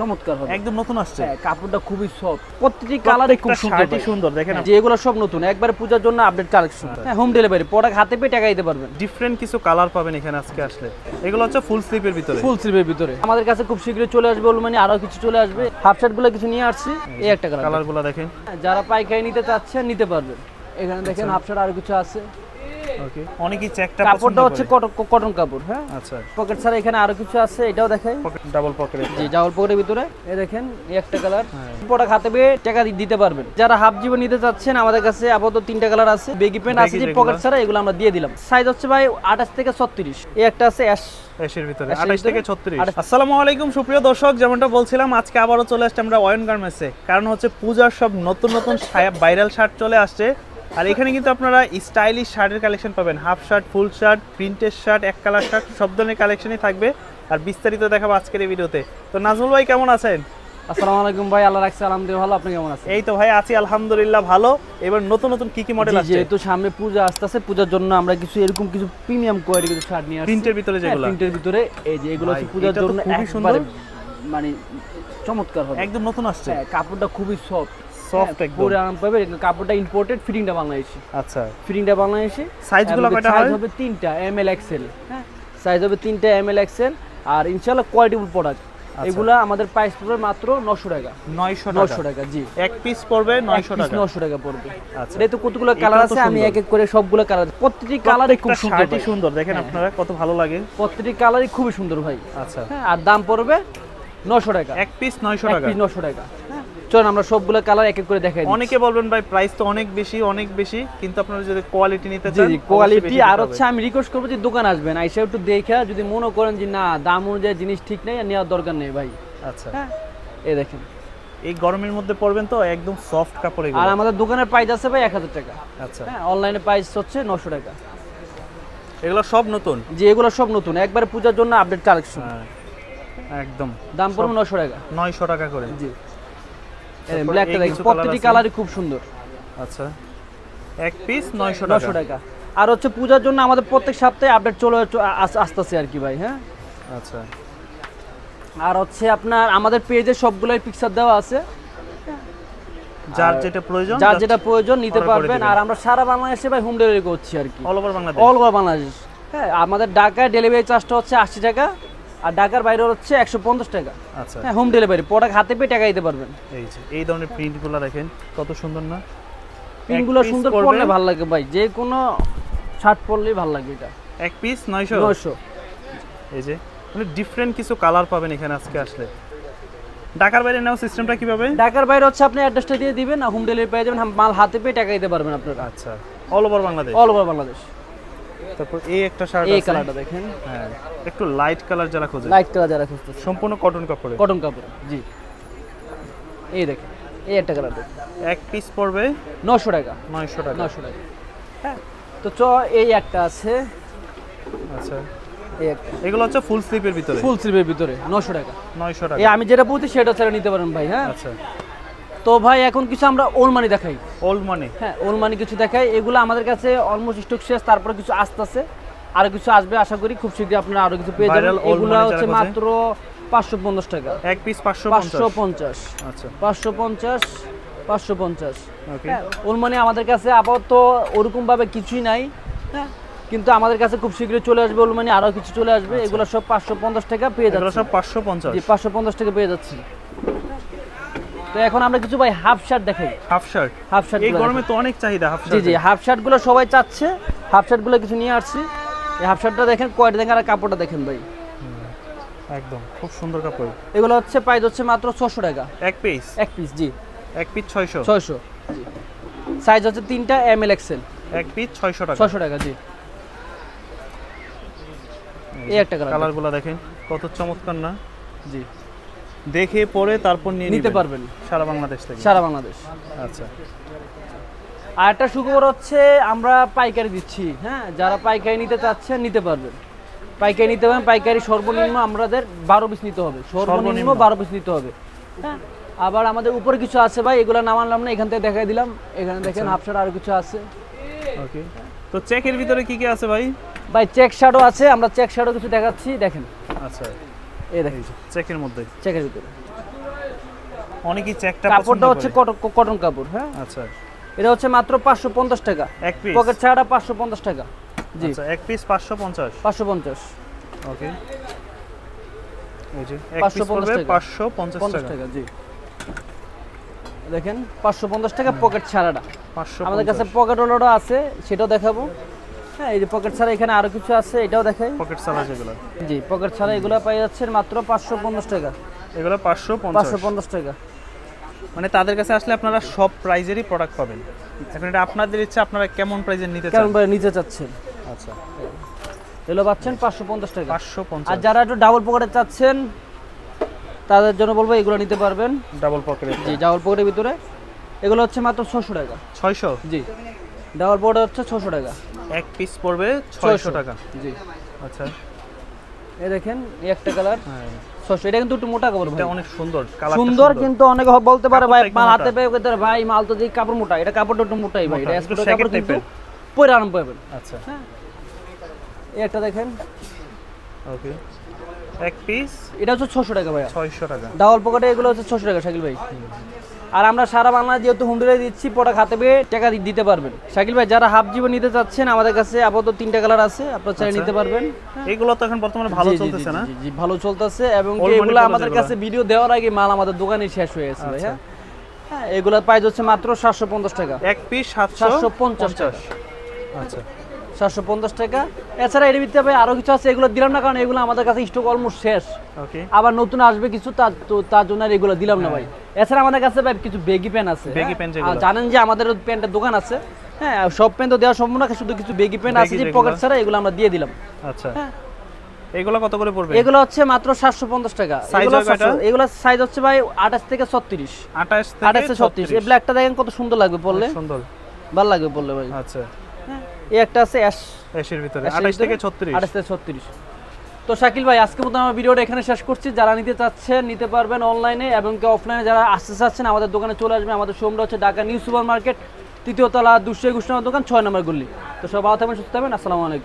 চমৎকার হবে। একদম নতুন আসছে। হ্যাঁ কাপড়টা খুবই সফট প্রত্যেকটি কালারে খুব সুন্দর সুন্দর, দেখেন হ্যাঁ, যে এগুলো সব নতুন একবারে পূজার জন্য আপডেট কালেকশন হ্যাঁ। হোম ডেলিভারি প্রোডাক্ট হাতে পেয়ে টাকা দিতে পারবেন। ডিফারেন্ট কিছু কালার পাবেন এখানে আজকে আসলে। এগুলো হচ্ছে ফুল স্লিপের ভিতরে। ফুল স্লিভের ভিতরে। আমাদের কাছে খুব শীঘ্রই চলে আসবে মানে আরও কিছু চলে আসবে। হাফ শার্টগুলো কিছু নিয়ে আসছি এই একটা কালার কালারগুলো দেখেন। যারা পাইকারি নিতে চাচ্ছেন নিতে পারবেন। এখানে দেখেন হাফ শার্ট আরও কিছু আছে। ওকে অনেকেই চেকটা কাপড়টা হচ্ছে কটন কাপড় হ্যাঁ? আচ্ছা। পকেট ছাড়া এখানে আরও কিছু আছে? এটাও দেখাই। ডাবল পকেট জি জাউল পকেটের ভিতরে। এই দেখেন এই একটা কালার হ্যাঁ। প্রোডাক্ট হাতে পেয়ে টাকা দিতে পারবেন। যারা হাফ জীবন নিতে চাচ্ছেন আমাদের কাছে আপাতত তিনটা কালার আছে। বেগি প্যান্ট আছে যে পকেট ছাড়া এগুলো আমরা দিয়ে দিলাম। সাইজ হচ্ছে ভাই আঠাশ থেকে ছত্রিশ। এই একটা আছে অ্যাশ ভিতরে। এসের 28 থেকে ভিতরে? 36 আসসালামু আলাইকুম সুপ্রিয় দর্শক। যেমনটা বলছিলাম আজকে আবারও চলে আসছে আমরা অয়ন গার্মেন্টসে কারণ হচ্ছে পূজার সব নতুন নতুন ভাইরাল শার্ট চলে আসছে। আর এখানে কিন্তু আপনারা স্টাইলিশ শার্টের কালেকশন পাবেন। হাফ শার্ট ফুল শার্ট প্রিন্টের শার্ট এক কালার শার্ট সব ধরনের কালেকশনই থাকবে। আর বিস্তারিত দেখাবো আজকের এই ভিডিওতে তো। নাজমুল ভাই কেমন আছেন? আসসালামু আলাইকুম ভাই আল্লাহ রাখছে আলহামদুলিল্লাহ ভালো। আপনি কেমন আছেন? এই তো ভাই আছি আলহামদুলিল্লাহ ভালো। এবার নতুন নতুন কি কি মডেল জি, আসছে? যেহেতু সামনে পূজা আসতেছে পূজার জন্য আমরা কিছু এরকম কিছু প্রিমিয়াম কোয়ালিটি কিছু শার্ট নিয়ে আসছি। প্রিন্টের ভিতরে যেগুলো। প্রিন্টের ভিতরে এই যে এগুলো হচ্ছে পূজার জন্য খুবই সুন্দর। মানে চমৎকার হবে। একদম নতুন আসছে। হ্যাঁ কাপড়টা খুবই সফট Soft একদম। পরে আরাম পাবে কাপড়টা ইম্পোর্টেড ফিটিংটা বাংলাদেশি। আচ্ছা। ফিটিংটা বাংলাদেশি। Size গুলো কয়টা সাইজ হয়? হবে তিনটা এম এল এক্সেল হ্যাঁ? সাইজ হবে তিনটা এম এল এক্সেল আর ইনশাআল্লাহ কোয়ালিটিফুল প্রোডাক্ট এগুলা আমাদের প্রাইস পড়বে মাত্র নশো টাকা। 900 নশো টাকা জি। এক পিস পড়বে 900 টাকা। নশো টাকা পড়বে। আচ্ছা। তো কতগুলো কালার আছে আমি এক এক করে সবগুলো কালার প্রত্যেকটি কালারে খুব সুন্দর শার্টই সুন্দর দেখেন হ্যাঁ। আপনারা কত ভালো লাগে। প্রত্যেকটি কালারই খুবই সুন্দর ভাই। আচ্ছা। হ্যাঁ আর দাম পড়বে নশো টাকা। এক পিস 900 এক টাকা। পিস নশো টাকা। হ্যাঁ চলুন আমরা সবগুলো কালার এক এক করে দেখাই অনেকে বলবেন ভাই প্রাইস তো অনেক বেশি অনেক বেশি কিন্তু আপনারা যদি কোয়ালিটি নিতে জি চান জি কোয়ালিটি আর হচ্ছে আমি রিকোয়েস্ট করব যে দোকান আসবেন আইসা একটু দেখা যদি মনে করেন যে না দাম অনুযায়ী জিনিস ঠিক নেই আর নেওয়ার দরকার নেই ভাই। আচ্ছা। হ্যাঁ এই দেখেন। এই গরমের মধ্যে পড়বেন তো একদম সফট কাপড় আর আমাদের দোকানের প্রাইস আছে ভাই এক হাজার টাকা। আচ্ছা। হ্যাঁ অনলাইনে প্রাইস হচ্ছে নশো টাকা। এগুলো সব নতুন? যে এগুলো সব নতুন। একবারে পূজার জন্য আপডেট কালেকশন হ্যাঁ, একদম। দাম পড়বে নশো টাকা। 900 টাকা করে। জি। ব্ল্যাকটা দেখেন প্রত্যেকটি কালারই খুব সুন্দর। আচ্ছা। এক পিস 900 নশো টাকা। টাকা। আর হচ্ছে পূজার জন্য আমাদের প্রত্যেক সপ্তাহে আপডেট চলে আসতেছে আর কি ভাই হ্যাঁ? আচ্ছা। আর হচ্ছে আপনার আমাদের পেজে সবগুলোই পিকচার দেওয়া আছে। যার যেটা প্রয়োজন যার যেটা প্রয়োজন নিতে পারবেন। আর আমরা সারা বাংলাদেশে ভাই হোম ডেলিভারি করছি আর কি। All over Bangladesh all over Bangladesh হ্যাঁ আমাদের ঢাকায় ডেলিভারি চার্জটা হচ্ছে আশি টাকা। আর ঢাকার বাইরে হচ্ছে একশো পঞ্চাশ টাকা। আচ্ছা। হ্যাঁ হোম ডেলিভারি প্রোডাক্ট হাতে পেয়ে টাকা দিতে পারবেন। এই যে এই ধরনের প্রিন্টগুলো দেখেন কত সুন্দর না? Piece সুন্দর পড়বে? পরলে ভালো লাগে ভাই যে কোনো শার্ট পরলেই ভালো লাগে এটা। এক পিস 900 নয়শো। এই যে মানে ডিফারেন্ট কিছু কালার পাবেন এখানে আজকে আসলে। ঢাকার বাইরে নেওয়া সিস্টেমটা কীভাবে? ঢাকার বাইরে হচ্ছে আপনি অ্যাড্রেসটা দিয়ে দিবেন হোম ডেলিভারি পেয়ে যাবেন মাল হাতে পেয়ে টাকা দিতে পারবেন আপনারা। আচ্ছা all over Bangladesh all over Bangladesh তারপর এই একটা শার্ট এই কালারটা দেখেন। হ্যাঁ একটু লাইট কালার যারা খোঁজে। লাইট কালার যারা খুঁজতেছে। সম্পূর্ণ কটন কাপড়ে। কটন কাপড়। জি। এই দেখেন এই একটা কালার দেখেন। এক পিস পড়বে নশো টাকা। 900 টাকা। নশো টাকা। হ্যাঁ। তো চ এই একটা আছে। আচ্ছা। এগুলো হচ্ছে ফুল স্লিপের ভিতরে? ফুল স্লিপের ভিতরে নশো টাকা। 900 টাকা। এই আমি যেটা বলছি সেটা ছেড়ে নিতে পারেন ভাই হ্যাঁ? আচ্ছা। তো ভাই এখন কিছু আমরা ওল মানি দেখাই। ওল্ড মানি হ্যাঁ ওল মানি কিছু দেখাই। এগুলো আমাদের কাছে অলমোস্ট স্টক শেষ তারপরে কিছু আসতেছে। আরও কিছু আসবে আশা করি খুব শীঘ্রই আপনারা আরও কিছু পেয়ে যাবেন। এগুলো হচ্ছে মাত্র পাঁচশো পঞ্চাশ টাকা। এক পিস 550 পাঁচশো পঞ্চাশ। আচ্ছা। পাঁচশো পঞ্চাশ পাঁচশো পঞ্চাশ। ওকে হ্যাঁ ওল মানি আমাদের কাছে আপাতত ওরকম ভাবে কিছুই নাই। হ্যাঁ কিন্তু আমাদের কাছে খুব শীঘ্রই চলে আসবে ওল মানি আরও কিছু চলে আসবে। এগুলো সব পাঁচশো পঞ্চাশ টাকা পেয়ে এগুলো যাচ্ছে। সব 550 জি পাঁচশো পঞ্চাশ টাকা পেয়ে যাচ্ছি। তো এখন আমরা কিছু ভাই হাফ শার্ট দেখাই। হাফ শার্ট হাফ শার্ট এই গরমে তো অনেক চাহিদা হাফ জি শার্ট জি হাফ শার্টগুলো সবাই চাচ্ছে। হাফ শার্টগুলো কিছু নিয়ে আসছি। এই হাফ শার্টটা দেখেন কোয়ালিটি দেখেন আর কাপড়টা দেখেন ভাই। একদম। খুব সুন্দর কাপড়। এগুলো হচ্ছে প্রাইস হচ্ছে মাত্র ছশো টাকা। এক পিস এক পিস জি। এক পিস 600 ছয়শো জি। সাইজ হচ্ছে তিনটা এম এল এক্সেল এক পিস 600 টাকা। ছশো টাকা জি। এই একটা কালার কালারগুলো দেখেন কত চমৎকার না? জি। দেখে পরে তারপর নিয়ে নিতে পারবেন। সারা বাংলাদেশ থেকে? সারা বাংলাদেশ। আচ্ছা। আর একটা সুখবর হচ্ছে আমরা পাইকারি দিচ্ছি হ্যাঁ? যারা পাইকারি নিতে চাচ্ছেন নিতে পারবেন। পাইকারি নিতে পারবেন পাইকারি সর্বনিম্ন আমাদের বারো পিস নিতে হবে। সর্বনিম্ন। বারো পিস নিতে হবে হ্যাঁ? আবার আমাদের উপরে কিছু আছে ভাই এগুলো নামালাম না এখান থেকে দেখাই দিলাম। এখানে দেখেন আচ্ছা। হাফশার্ট আরও কিছু আছে। ওকে। তো চেকের ভিতরে কি কি আছে ভাই? ভাই চেক শার্টও আছে আমরা চেক শার্টও কিছু দেখাচ্ছি দেখেন। আচ্ছা। এই দেখেন চেকের মধ্যে। চেকের ভিতরে। অনেকেই চেকটা কাপড়টা হচ্ছে কটন কাপড় হ্যাঁ? আচ্ছা। এটা হচ্ছে মাত্র পাঁচশো পঞ্চাশ টাকা। এক পিস পকেট পাঁচশো পঞ্চাশ টাকা। জি। আচ্ছা এক পিস পাঁচশো পঞ্চাশ? পাঁচশো পঞ্চাশ। ওকে। এই যে এক পিস পড়বে টাকা। পাঁচশো পঞ্চাশ পঞ্চাশ টাকা। টাকা জি। দেখেন পাঁচশো পঞ্চাশ টাকা পকেট ছাড়াটা। আমাদের কাছে পকেট ওলারও আছে সেটাও দেখাবো। হ্যাঁ এই যে পকেট ছাড়া এখানে আরও কিছু আছে এটাও দেখাই। পকেট সালা যেগুলো। জি পকেট ছাড়া এগুলো পাই যাচ্ছেন মাত্র পাঁচশো পঞ্চাশ টাকা। এগুলো পাঁচশো পঞ্চাশ। পাঁচশো পঞ্চাশ টাকা। মানে তাদের কাছে আসলে আপনারা সব প্রাইজেরই প্রোডাক্ট পাবেন। এখন এটা আপনাদের ইচ্ছা আপনারা কেমন প্রাইজের নিতে চান? কেমন নিতে চাচ্ছেন? আচ্ছা। এগুলো পাচ্ছেন পাঁচশো পঞ্চাশ টাকা। পাঁচশো আর যারা একটু ডাবল পকেটে চাচ্ছেন তাদের জন্য বলব এগুলো নিতে পারবেন। ডাবল পকেট জি ডাবল পকেটের ভিতরে। এগুলো হচ্ছে মাত্র ছশো টাকা। ছয়শো? জি। ডাবল পকেট হচ্ছে ছশো টাকা। এক পিস পড়বে ছয়শো। 600 টাকা। জি। আচ্ছা। এই দেখেন এই একটা কালার হ্যাঁ। ছশো এটা কিন্তু একটু মোটা কাপড় ভাই। অনেক সুন্দর কালার সুন্দর কিন্তু অনেকে বলতে পারে ভাই মাল হাতে পেয়ে ভাই মাল তো দিয়ে কাপড় মোটা। এটা কাপড়টা একটু মোটাই ভাই। এটা একটু কাপড় কিন্তু পরে আরাম পাবেন। আচ্ছা। এই একটা দেখেন। ওকে। এক পিস এটা হচ্ছে ছশো টাকা ভাই ছয়শো টাকা। ডাবল পকেটে এগুলো হচ্ছে ছশো টাকা শাকিল ভাই। আর আমরা সারা বাংলা যেহেতু হোম ডেলিভারি দিচ্ছি প্রোডাক্ট হাতে পেয়ে টাকা দিতে পারবেন। শাকিল ভাই যারা হাফ জীবন নিতে চাচ্ছেন আমাদের কাছে আপাতত তিনটা কালার আছে আপনারা চাইলে আচ্ছা। নিতে পারবেন। এগুলো তো এখন বর্তমানে ভালো চলতেছে না? জি, ভালো চলতেছে এবং এগুলো আমাদের কাছে ভিডিও দেওয়ার আগে মাল আমাদের দোকানে শেষ হয়ে গেছে ভাই আচ্ছা। হ্যাঁ এগুলোর প্রাইস হচ্ছে মাত্র সাতশো পঞ্চাশ টাকা। এক পিস সাতশো পঞ্চাশ আচ্ছা। সাতশো পঞ্চাশ টাকা। এছাড়া এর ভিতরে ভাই আরও কিছু আছে এগুলো দিলাম না কারণ এগুলো আমাদের কাছে স্টক অলমোস্ট শেষ। ওকে আবার নতুন আসবে কিছু তার তো তার জন্য আর এগুলো দিলাম না ভাই। এছাড়া আমাদের কাছে ভাই কিছু বেগি প্যান্ট আছে হ্যাঁ? জানেন যে আমাদের প্যান্টের দোকান আছে হ্যাঁ? সব প্যান্ট তো দেওয়া সম্ভব না শুধু কিছু বেগি প্যান্ট আছে যে পকেট ছাড়া এগুলো আমরা দিয়ে দিলাম। আচ্ছা। হ্যাঁ। এগুলো কত করে পড়বে? এগুলো হচ্ছে মাত্র সাতশো পঞ্চাশ টাকা। Size এগুলো এগুলো সাইজ হচ্ছে ভাই আঠাশ থেকে ছত্রিশ। আঠাশ আঠাশ থেকে থেকে ছত্রিশ। এই ব্ল্যাকটা দেখেন কত সুন্দর লাগবে পরলে সুন্দর। ভালো লাগবে পরলে ভাই। আচ্ছা। হ্যাঁ এই একটা আছে অ্যাশ এসির ভিতরে অ্যাশের ভিতরে? থেকে ছত্রিশ। আঠাশ থেকে ছত্রিশ। তো শাকিল ভাই আজকে মতো আমার ভিডিওটা এখানে শেষ করছি। যারা নিতে চাচ্ছেন নিতে পারবেন অনলাইনে এবং কি অফলাইনে যারা আসতে চাচ্ছেন আমাদের দোকানে চলে আসবেন। আমাদের শোরুমটা হচ্ছে ঢাকা নিউ সুপার মার্কেট তৃতীয় তলা দুশো একুশ নম্বর দোকান ছয় নম্বর গুলি। তো সব ভালো থাকবেন সুস্থ থাকবেন। আসসালামু আলাইকুম।